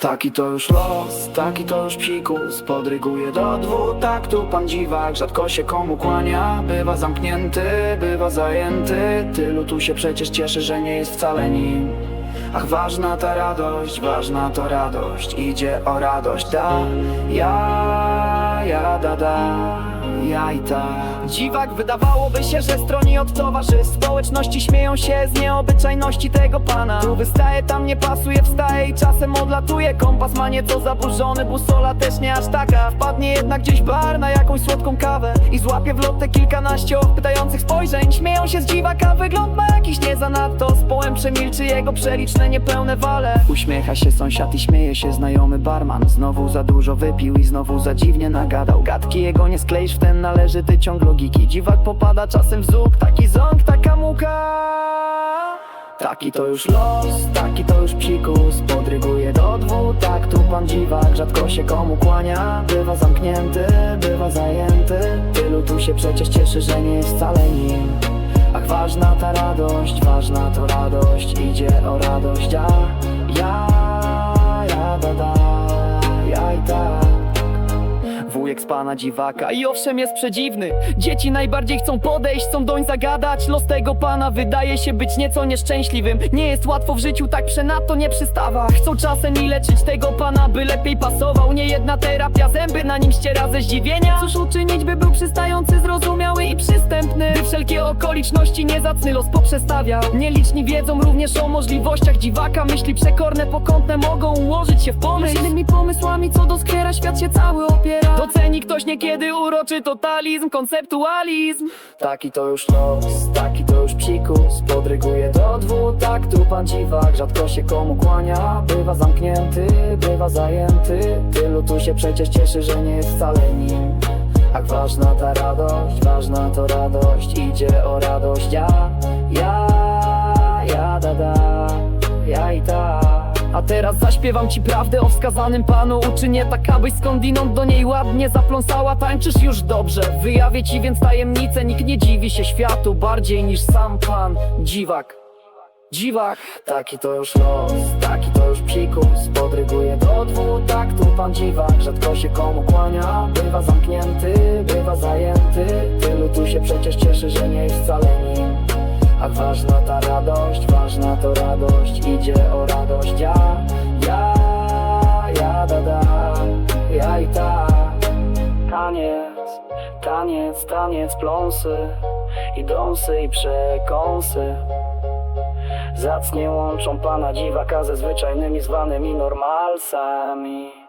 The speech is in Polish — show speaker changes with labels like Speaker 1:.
Speaker 1: Taki to już los, taki to już psikus. Podryguje do dwóch taktu pan dziwak. Rzadko się komu kłania Bywa zamknięty, bywa zajęty. Tylu tu się przecież cieszy, że nie jest wcale nim. Ach ważna ta radość, ważna to radość. Idzie o radość, da Ja, ja, da, da Ja i ta.
Speaker 2: Dziwak wydawałoby się, że stroni od towarzystw. Społeczności śmieją się z nieobyczajności tego pana. Tu wystaje, tam nie pasuje, wstaje i czasem odlatuje. Kompas ma nieco zaburzony, busola też nie aż taka. Wpadnie jednak gdzieś bar na jakąś słodką kawę I złapie w lotę kilkanaście pytających spojrzeń. Śmieją się z dziwaka, wygląd ma jakiś nie zanadto Z połem przemilczy jego przeliczne niepełne wale.
Speaker 1: Uśmiecha się sąsiad i śmieje się znajomy barman. Znowu za dużo wypił i znowu za dziwnie nagadał Gadki jego nie skleisz, w ten należyty ciąg logiki. Dziwak popada czasem w zuk, taki ząg, taka muka Taki to już los, taki to już psikus Podryguje do dwóch, tak tu pan dziwak Rzadko się komu kłania, bywa zamknięty, bywa zajęty Tylu tu się przecież cieszy, że nie jest wcale nim. Ach ważna ta radość, ważna to radość Idzie o radość, a ja, ja, da, da,
Speaker 2: Wujek z pana dziwaka. I owszem jest przedziwny. Dzieci najbardziej chcą podejść, chcą doń zagadać. Los tego pana wydaje się być nieco nieszczęśliwym. Nie jest łatwo w życiu, tak przenadto nie przystawa. Chcą czasem i leczyć tego pana, by lepiej pasował. Nie jedna terapia, zęby na nim ściera ze zdziwienia. Cóż uczynić, by był przystający, zrozumiały i przystępny? By wszelkie okoliczności niezacny los poprzestawiał Nieliczni wiedzą również o możliwościach dziwaka. Myśli przekorne, pokątne mogą ułożyć się w pomysł Innymi pomysłami, co do skwiera świat się cały opiera. Doceni ktoś niekiedy uroczy totalizm, konceptualizm.
Speaker 1: Taki to już los, taki to już psikus. Podryguje do dwóch, tak tu pan dziwak Rzadko się komu kłania, bywa zamknięty, bywa zajęty. Tylu tu się przecież cieszy, że nie jest wcale nim. Ach ważna ta radość, ważna to radość Idzie o radość, ja, ja,
Speaker 2: teraz zaśpiewam ci prawdę o wskazanym panu. Uczynię tak, abyś skądinąd do niej ładnie zapląsała. Tańczysz już dobrze, wyjawię ci więc tajemnicę Nikt nie dziwi się światu bardziej niż sam pan. Dziwak, dziwak.
Speaker 1: Taki to już los, taki to już psikus. Podryguje do dwóch, tak tu pan dziwak. Rzadko się komu kłania, bywa zamknięty, bywa zajęty. Tylu tu się przecież cieszy, że nie jest wcale nim Ach ważna ta radość, ważna to radość Idzie o radość, ja, ja, ja, da, da, ja i ta. Taniec, taniec, taniec, pląsy I dąsy i przekąsy. Zacnie łączą pana dziwaka ze zwyczajnymi zwanymi normalsami